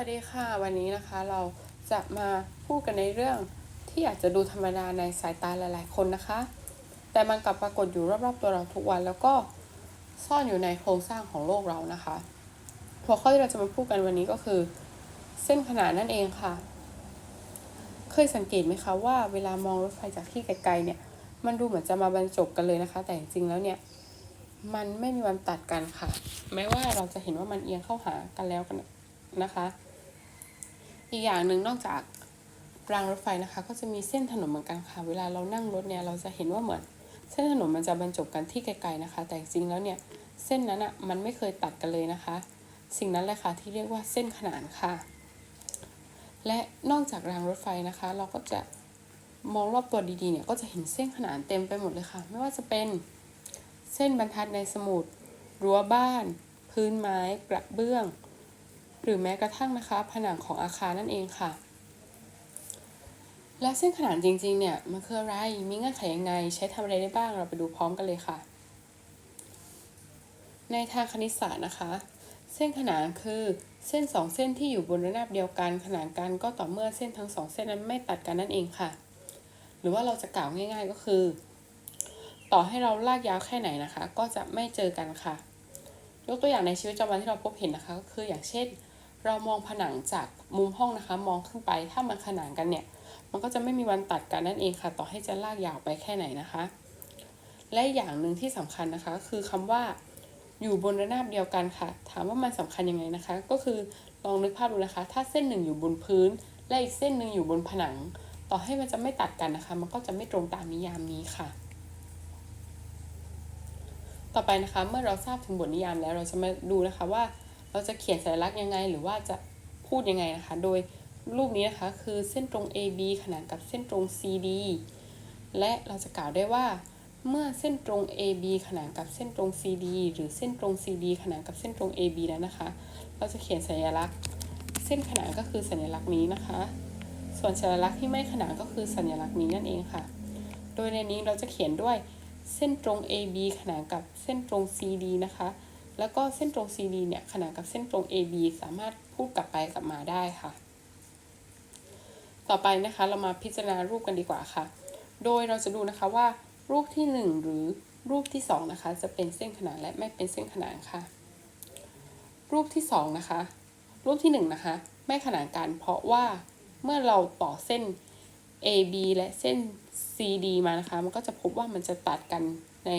วัสดีค่ะวันนี้นะคะเราจะมาพูดกันในเรื่องที่อาจจะดูธรรมดาในสายตาหลาย ๆ คนนะคะ แต่มันกลับปรากฏอยู่รอบ ๆ ตัวเราทุกวัน แล้วก็ซ่อนอยู่ในโครงสร้างของโลกเรานะคะหัวข้อที่เราจะมาพูดกันวันนี้ก็คือ เส้นขนานนั่นเองค่ะ เคยสังเกตไหมคะว่าเวลามองรถไฟจากที่ไกล ๆ เนี่ย มันดูเหมือนจะมาบรรจบกันเลยนะคะ แต่จริงๆแล้วเนี่ยมันไม่มีวันตัดกันค่ะ แม้ว่าเราจะเห็นว่ามันเอียงเข้าหากันแล้วกันนะคะ อีกอย่างหนึ่งนอกจากรางรถไฟนะคะ ก็จะมีเส้นถนนเหมือนกันค่ะ เวลาเรานั่งรถเนี่ยเราจะเห็นว่าเหมือน เส้นถนนมันจะบรรจบกันที่ไกลๆนะคะ แต่จริงๆแล้วเนี่ยเส้นนั้นอะ่ะมันไม่เคยตัดกันเลยนะคะ สิ่งนั้นแหละค่ะที่เรียกว่าเส้นขนานค่ะ และนอกจากรางรถไฟนะคะ เราก็จะมองรอบตัวดีๆเนี่ยก็จะเห็นเส้นขนานเต็มไปหมดเลยค่ะ ไม่ว่าจะเป็นเส้นบรรทัดในสมุดรั้วบ้าน พื้นไม้กระเบื้อง หรือแม้กระทั่งนะคะผนังของอาคารนั่นเองค่ะ และเส้นขนานจริงๆเนี่ยมันคืออะไรมีเงื่อนไขยังไง ใช้ทำอะไรได้บ้างเราไปดูพร้อมกันเลยค่ะ ในทางคณิตศาสตร์นะคะ เส้นขนานคือเส้นสองเส้นที่อยู่บนระนาบเดียวกัน ขนานกันก็ต่อเมื่อเส้นทั้งสองเส้นนั้นไม่ตัดกันนั่นเองค่ะ หรือว่าเราจะกล่าวง่ายๆก็คือ ต่อให้เราลากยาวแค่ไหนนะคะ ก็จะไม่เจอกันค่ะ ยกตัวอย่างในชีวิตประจำวันที่เราพบเห็นนะคะก็คืออย่างเช่น เรามองผนังจากมุมห้องนะคะ มองขึ้นไปถ้ามันขนานกันเนี่ย มันก็จะไม่มีวันตัดกันนั่นเองค่ะ ต่อให้จะลากยาวไปแค่ไหนนะคะ และอย่างหนึ่งที่สำคัญนะคะ คือคำว่าอยู่บนระนาบเดียวกันค่ะ ถามว่ามันสำคัญยังไงนะคะ ก็คือลองนึกภาพดูนะคะ ถ้าเส้นหนึ่งอยู่บนพื้น และอีกเส้นหนึ่งอยู่บนผนัง ต่อให้มันจะไม่ตัดกันนะคะ มันก็จะไม่ตรงตามนิยามนี้ค่ะ ต่อไปนะคะ เมื่อเราทราบถึงบทนิยามแล้วเราจะมาดูนะคะว่า เราจะเขียนสัญลักษณ์ยังไง หรือว่าจะพูดยังไงนะคะ โดยรูปนี้นะคะคือเส้นตรง AB ขนานกับเส้นตรง CD และเราจะกล่าวได้ว่า เมื่อเส้นตรง AB ขนานกับเส้นตรง CD หรือเส้นตรง CD ขนานกับเส้นตรง AB แล้วนะคะ เราจะเขียนสัญลักษณ์ เส้นขนานก็คือสัญลักษณ์นี้นะคะ ส่วนสัญลักษณ์ที่ไม่ขนานก็คือสัญลักษณ์นี้นั่นเองค่ะ โดยในนี้เราจะเขียนด้วยเส้นตรง AB ขนานกับเส้นตรง CD นะคะ แล้วก็เส้นตรง CD เนี่ยขนานกับเส้นตรง AB สามารถพูดกลับไปกลับมาได้ค่ะ ต่อไปนะคะเรามาพิจารณารูปกันดีกว่าค่ะ โดยเราจะดูนะคะว่า รูปที่ 1 หรือรูปที่ 2 นะคะ จะเป็นเส้นขนานและไม่เป็นเส้นขนานค่ะ รูปที่ 2 นะคะ รูปที่ 1 นะคะ ไม่ขนานกันเพราะว่าเมื่อเราต่อเส้น AB และเส้น CD มานะคะ มันก็จะพบว่ามันจะตัดกันใน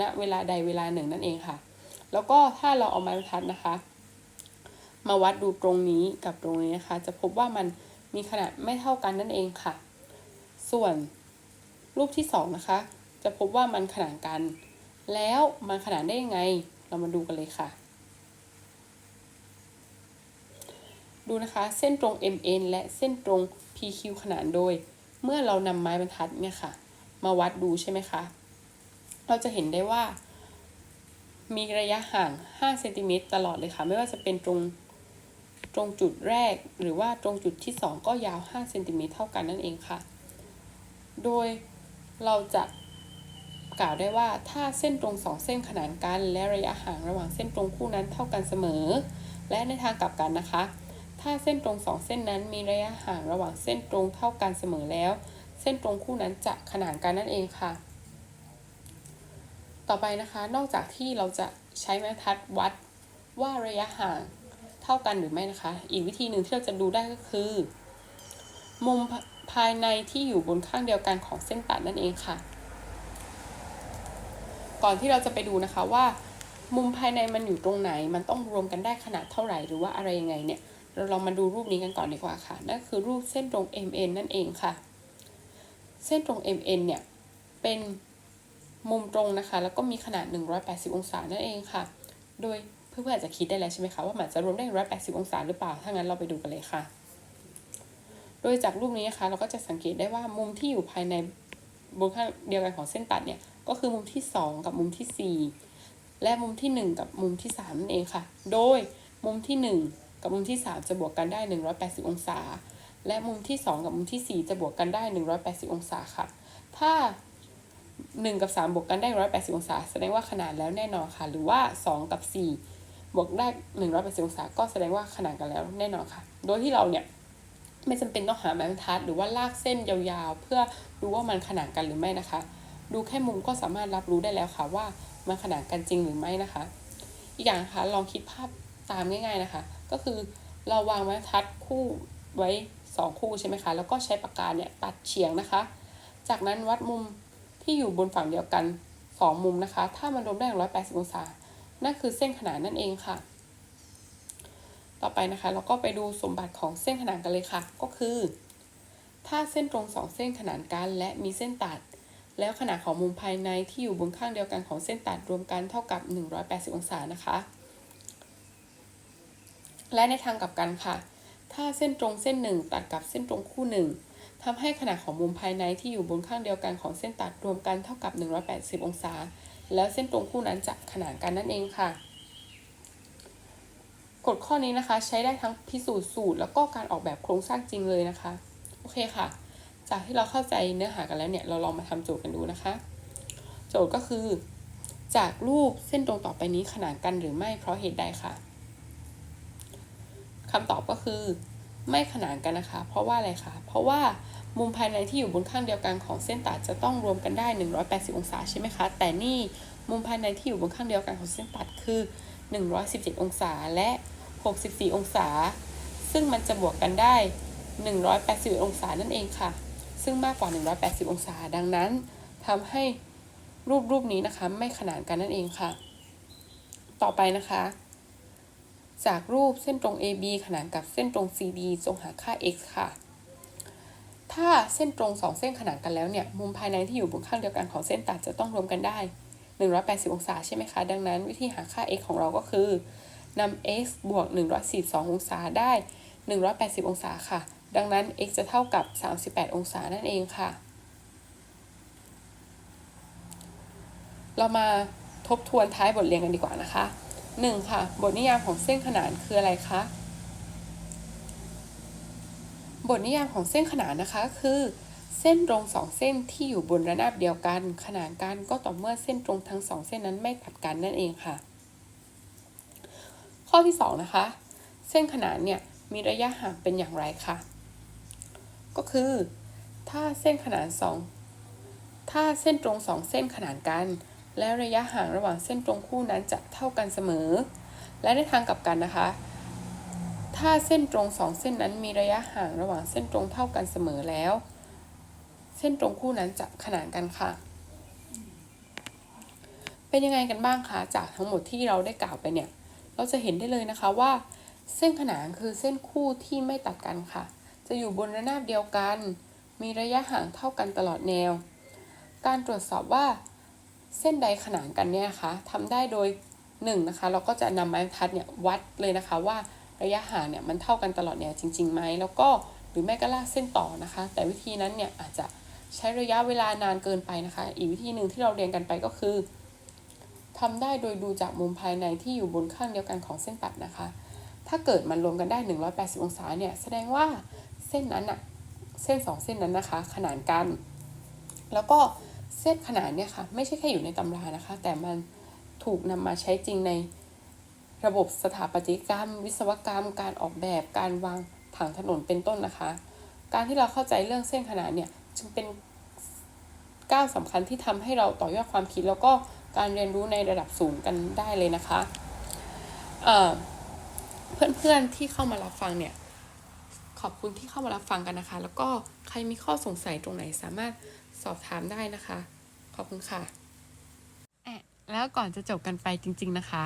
ณเวลาใดเวลาหนึ่งนั่นเองค่ะ แล้วก็ถ้าเราเอาไม้บรรทัดนะคะ มาวัดดูตรงนี้กับตรงนี้นะคะ จะพบว่ามันมีขนาดไม่เท่ากันนั่นเองค่ะ ส่วนรูปที่สองนะคะ จะพบว่ามันขนานกัน แล้วมันขนานได้ยังไง เรามาดูกันเลยค่ะ ดูนะคะเส้นตรง MN และเส้นตรง PQ ขนานโดย เมื่อเรานำไม้บรรทัดเนี่ยค่ะ มาวัดดูใช่ไหมคะ เราจะเห็นได้ว่า มีระยะห่าง 5 เซนติเมตรตลอดเลยค่ะ ไม่ว่าจะเป็นตรงตรงจุดแรก หรือว่าตรงจุดที่ 2 ก็ยาว 5 เซนติเมตรเท่ากันนั่นเองค่ะ โดยเราจะกล่าวได้ว่าถ้าเส้นตรง 2 เส้นขนานกัน และระยะห่างระหว่างเส้นตรงคู่นั้นเท่ากันเสมอ และในทางกลับกันนะคะ ถ้าเส้นตรง 2 เส้นนั้นมีระยะห่างระหว่างเส้นตรงเท่ากันเสมอแล้ว เส้นตรงคู่นั้นจะขนานกันนั่นเองค่ะ ต่อไปนะคะ นอกจากที่เราจะใช้ไม้บรรทัดวัดว่าระยะห่างเท่ากันหรือไม่นะคะ อีกวิธีหนึ่งที่เราจะดูได้ก็คือ มุมภายในที่อยู่บนข้างเดียวกันของเส้นตัดนั่นเองค่ะ ก่อนที่เราจะไปดูนะคะว่า มุมภายในมันอยู่ตรงไหน มันต้องรวมกันได้ขนาดเท่าไหร่หรือว่าอะไรยังไงเนี่ย เราลองมาดูรูปนี้กันก่อนดีกว่าค่ะ นั่นคือรูปเส้นตรง MN นั่นเองค่ะ เส้นตรง MN เนี่ย เป็น มุมตรงนะคะ แล้วก็มีขนาด 180 องศานั่นเองค่ะ โดยเพื่อนๆอาจจะคิดได้แล้วใช่ไหมคะว่ามันจะรวมได้ 180 องศาหรือเปล่า ถ้างั้นเราไปดูกันเลยค่ะ โดยจากรูปนี้นะคะ เราก็จะสังเกตได้ว่ามุมที่อยู่ภายในบนข้างเดียวกันของเส้นตัดเนี่ย ก็คือมุมที่ 2 กับมุมที่ 4 และมุมที่ 1 กับมุมที่3นั่นเองค่ะ โดยมุมที่ 1 กับมุมที่ 3 จะบวกกันได้ 180 องศา และมุมที่ 2 กับมุมที่ 4 จะบวกกันได้ 180 องศาค่ะ ถ้า 1 กับ 3 บวกกันได้ 180 องศา แสดงว่าขนาดแล้วแน่นอนค่ะ หรือว่า 2 กับ 4 บวกได้ 180 องศา ก็แสดงว่าขนานกันแล้วแน่นอนค่ะ โดยที่เราเนี่ยไม่จำเป็นต้องหาไม้บรรทัด หรือว่าลากเส้นยาวๆ เพื่อดูว่ามันขนานกันหรือไม่นะคะ ดูแค่มุมก็สามารถรับรู้ได้แล้วค่ะว่ามันขนานกันจริงหรือไม่นะคะ อีกอย่างนะคะลองคิดภาพตามง่าย ๆนะคะ ก็คือเราวางไม้บรรทัดคู่ไว้ 2 คู่ใช่ไหมคะ แล้วก็ใช้ปากกาเนี่ยตัดเฉียงนะคะ จากนั้นวัดมุม ที่อยู่บนฝั่งเดียวกัน 2 มุมนะคะ ถ้ามันรวมได้180 องศา นั่นคือเส้นขนานนั่นเองค่ะ ต่อไปนะคะ เราก็ไปดูสมบัติของเส้นขนานกันเลยค่ะ ก็คือ ถ้าเส้นตรง 2 เส้นขนานกันและมีเส้นตัด แล้วขนาดของมุมภายในที่อยู่บนข้างเดียวกันของเส้นตัดรวมกันเท่ากับ 180 องศานะคะ และในทางกลับกันค่ะ ถ้าเส้นตรงเส้นหนึ่งตัดกับเส้นตรงคู่หนึ่ง ทำให้ขนาดของมุมภายในที่อยู่บนข้างเดียวกันของเส้นตัดรวมกันเท่ากับ 180 องศา แล้วเส้นตรงคู่นั้นจะขนานกันนั่นเองค่ะ กฎข้อนี้นะคะ ใช้ได้ทั้งพิสูจน์สูตร แล้วก็การออกแบบโครงสร้างจริงเลยนะคะ โอเคค่ะ จากที่เราเข้าใจเนื้อหากันแล้วเนี่ย เราลองมาทำโจทย์กันดูนะคะ โจทย์ก็คือ จากรูปเส้นตรงต่อไปนี้ขนานกันหรือไม่เพราะเหตุใดค่ะคำตอบก็คือ ไม่ขนานกันนะคะ เพราะว่าอะไรคะเพราะว่ามุมภายในที่อยู่บนข้างเดียวกันของเส้นตัดจะต้องรวมกันได้ 180 องศาใช่ไหมคะ แต่นี่มุมภายในที่อยู่บนข้างเดียวกันของเส้นตัดคือ 117 องศาและ 64 องศา ซึ่งมันจะบวกกันได้ 180 องศานั่นเองค่ะ ซึ่งมากกว่า 180 องศา ดังนั้นทำให้รูปรูปนี้นะคะไม่ขนานกันนั่นเองค่ะ ต่อไปนะคะ จากรูปเส้นตรง AB ขนานกับเส้นตรง CD จงหาค่า x ค่ะ ถ้าเส้นตรง 2 เส้นขนานกันแล้วเนี่ย มุมภายในที่อยู่บนข้างเดียวกันของเส้นตัดจะต้องรวมกันได้ 180 องศาใช่ไหมคะ ดังนั้นวิธีหาค่า x ของเราก็คือนำ x บวก 142 องศาได้ 180 องศาค่ะ ดังนั้น x จะเท่ากับ 38 องศานั่นเองค่ะ เรามาทบทวนท้ายบทเรียนกันดีกว่านะคะ 1. ค่ะ บทนิยามของเส้นขนานคืออะไรคะ บทนิยามของเส้นขนานนะคะ คือ เส้นตรงสองเส้นที่อยู่บนระนาบเดียวกัน ขนานกันก็ต่อเมื่อเส้นตรงทั้งสองเส้นนั้นไม่ตัดกันนั่นเองค่ะ ข้อที่ 2 นะคะ เส้นขนานเนี่ยมีระยะห่างเป็นอย่างไรคะก็คือ ถ้าเส้นขนาน2ถ้าเส้นตรงสองเส้นขนานกัน แล้วระยะห่างระหว่างเส้นตรงคู่นั้นจะเท่ากันเสมอ และในทางกลับกันนะคะ ถ้าเส้นตรงสองเส้นนั้นมีระยะห่างระหว่างเส้นตรงเท่ากันเสมอแล้ว เส้นตรงคู่นั้นจะขนานกันค่ะ เป็นยังไงกันบ้างคะจากทั้งหมดที่เราได้กล่าวไปเนี่ย เราจะเห็นได้เลยนะคะว่า เส้นขนานคือเส้นคู่ที่ไม่ตัดกันค่ะ จะอยู่บนระนาบเดียวกัน มีระยะห่างเท่ากันตลอดแนว การตรวจสอบว่า เส้นใดขนานกันเนี่ยนะคะทำได้โดย1นะคะเราก็จะนำไม้บรรทัดเนี่ยวัดเลยนะคะ ว่าระยะห่างเนี่ยมันเท่ากันตลอดแนวจริงๆไหมแล้วก็หรือแม่ก็ลากเส้นต่อนะคะ แต่วิธีนั้นเนี่ยอาจจะใช้ระยะเวลานานเกินไปนะคะ อีกวิธีหนึ่งที่เราเรียนกันไปก็คือทำได้โดยดูจากมุมภายในที่อยู่บนข้างเดียวกันของเส้นตัดนะคะ ถ้าเกิดมันรวมกันได้ 180 องศาเนี่ยแสดงว่าเส้นนั้นอะเส้น 2 เส้นนั้นนะคะ ขนานกัน แล้วก็ เส้นขนานเนี่ยค่ะไม่ใช่แค่อยู่ในตำรานะคะ แต่มันถูกนำมาใช้จริงในระบบสถาปัตยกรรม วิศวกรรม การออกแบบการวางผังถนนเป็นต้นนะคะ การที่เราเข้าใจเรื่องเส้นขนานเนี่ยจึงเป็นก้าวสำคัญที่ทำให้เราต่อยอดความคิด แล้วก็การเรียนรู้ในระดับสูงกันได้เลยนะคะเพื่อนๆที่เข้ามารับฟังเนี่ยขอบคุณที่เข้ามารับฟังกันนะคะ แล้วก็ใครมีข้อสงสัยตรงไหนสามารถ สอบถามได้นะคะ ขอบคุณค่ะ แล้วก่อนจะจบกันไปจริง ๆนะคะ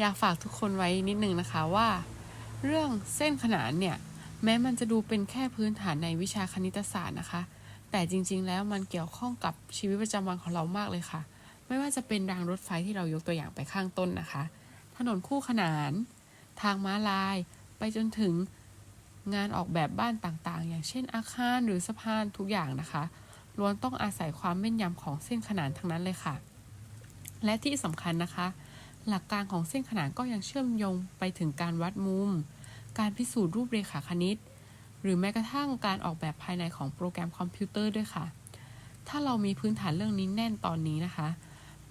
อยากฝากทุกคนไว้นิดนึงนะคะว่า เรื่องเส้นขนานเนี่ย แม้มันจะดูเป็นแค่พื้นฐานในวิชาคณิตศาสตร์นะคะ แต่จริง ๆ แล้วมันเกี่ยวข้องกับชีวิตประจำวันของเรามากเลยค่ะ ไม่ว่าจะเป็นรางรถไฟที่เรายกตัวอย่างไปข้างต้นนะคะ ถนนคู่ขนาน ทางม้าลาย ไปจนถึงงานออกแบบบ้านต่างๆ อย่างเช่นอาคารหรือสะพานทุกอย่างนะคะ ล้วนต้องอาศัยความแม่นยำของเส้นขนานทั้งนั้นเลยค่ะ และที่สำคัญนะคะ หลักการของเส้นขนานก็ยังเชื่อมโยงไปถึงการวัดมุม การพิสูจน์รูปเรขาคณิต หรือแม้กระทั่งการออกแบบภายในของโปรแกรมคอมพิวเตอร์ด้วยค่ะ ถ้าเรามีพื้นฐานเรื่องนี้แน่นตอนนี้นะคะ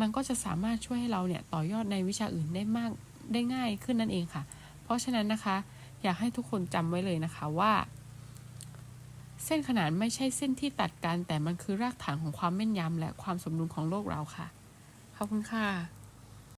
มันก็จะสามารถช่วยให้เราเนี่ยต่อยอดในวิชาอื่นได้มากได้ง่ายขึ้นนั่นเองค่ะ เพราะฉะนั้นนะคะ อยากให้ทุกคนจำไว้เลยนะคะว่า เส้นขนานไม่ใช่เส้นที่ตัดกัน แต่มันคือรากฐานของความแม่นยำและความสมดุลของโลกเราค่ะ ขอบคุณค่ะ